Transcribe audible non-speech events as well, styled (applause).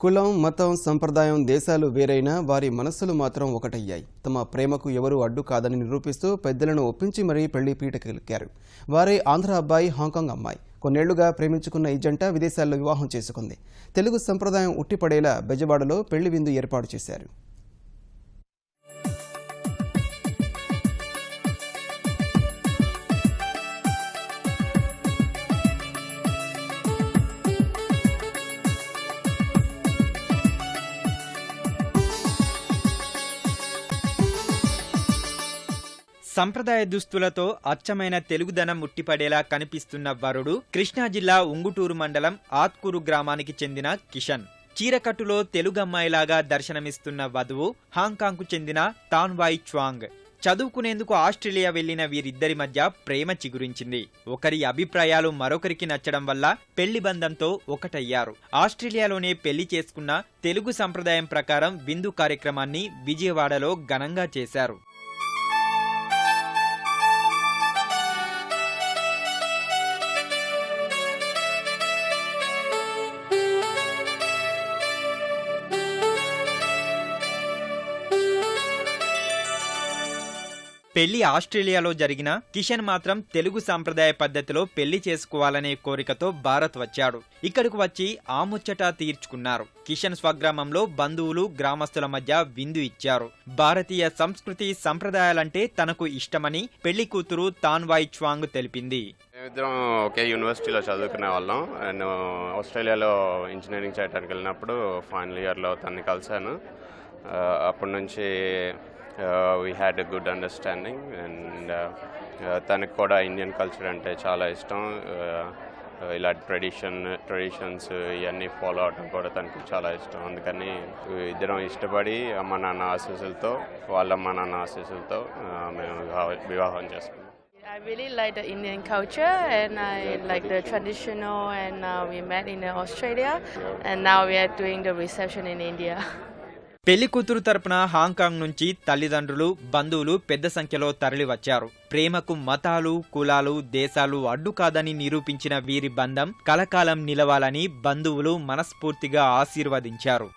కులం మతం సంప్రదాయం దేశాలు వేరైనా వారి మనస్సులు మాత్రం ఒకటయ్యాయి. తమ ప్రేమకు ఎవరూ అడ్డు కాదని నిరూపిస్తూ పెద్దలను ఒప్పించి మరీ పెళ్ళి పీటకెలికారు వారే ఆంధ్ర అబ్బాయి హాంకాంగ్ అమ్మాయి. కొన్నేళ్ళుగా ప్రేమించుకున్న ఈ జంట విదేశాల్లో వివాహం చేసుకుంది. తెలుగు సంప్రదాయం ఉట్టిపడేలా బెజవాడలో పెళ్ళి విందు ఏర్పాటు చేశారు. సంప్రదాయ దుస్తులతో అచ్చమైన తెలుగుదనం ముట్టిపడేలా కనిపిస్తున్న వరుడు కృష్ణా జిల్లా ఉంగుటూరు మండలం ఆత్కూరు గ్రామానికి చెందిన కిషన్. చీరకట్టులో తెలుగమ్మాయిలాగా దర్శనమిస్తున్న వధువు హాంకాంగ్కు చెందిన తాన్వాయ్ చ్వాంగ్. చదువుకునేందుకు ఆస్ట్రేలియా వెళ్ళిన వీరిద్దరి మధ్య ప్రేమ చిగురించింది. ఒకరి అభిప్రాయాలు మరొకరికి నచ్చడం వల్ల పెళ్ళి బంధంతో ఒకటయ్యారు. ఆస్ట్రేలియాలోనే పెళ్ళి చేసుకున్న తెలుగు సంప్రదాయం ప్రకారం విందు కార్యక్రమాన్ని విజయవాడలో ఘనంగా చేశారు. పెళ్ళి ఆస్ట్రేలియాలో జరిగిన కిషన్ మాత్రం తెలుగు సాంప్రదాయ పద్ధతిలో పెళ్ళి చేసుకోవాలనే కోరికతో భారత్ వచ్చాడు. ఇక్కడికి వచ్చి ఆ ముచ్చట తీర్చుకున్నారు. కిషన్ స్వగ్రామంలో బంధువులు గ్రామస్తుల మధ్య విందు ఇచ్చారు. భారతీయ సంస్కృతి సంప్రదాయాలంటే తనకు ఇష్టమని పెళ్ళి కూతురు తాన్వాయ్ చ్వాంగ్ తెలిపింది. మేమిద్దరం ఒకే యూనివర్సిటీలో చదువుకునే వాళ్ళం. నేను ఆస్ట్రేలియాలో ఇంజనీరింగ్ చేయడానికి వెళ్ళినప్పుడు ఫైనల్ ఇయర్లో తన్ని కలిశాను. అప్పటి నుంచి We had a good understanding and తనకు కూడా ఇండియన్ కల్చర్ అంటే చాలా ఇష్టం ఆ, ఇలా ట్రెడిషన్ ట్రెడిషన్స్ ఇవన్నీ ఫాలో అవడం కూడా తనకు చాలా ఇష్టం అందుకని ఇద్దరం ఇష్టపడి అమ్మ నాన్న ఆశీస్సులతో వాళ్ళ అమ్మ నాన్న ఆశీస్సులతో ఆ, మేము వివాహ- వివాహం చేసుకున్నాం I really like the Indian culture and I like the traditional and uh, we met in uh, Australia and now we are doing the reception in India. (laughs) పెళ్ళి కూతురు తరపున హాంకాంగ్ నుంచి తల్లిదండ్రులు బంధువులు పెద్ద సంఖ్యలో తరలివచ్చారు. ప్రేమకు మతాలు కులాలు దేశాలు అడ్డు కాదని నిరూపించిన వీరి బంధం కలకాలం నిలవాలని బంధువులు మనస్ఫూర్తిగా ఆశీర్వదించారు.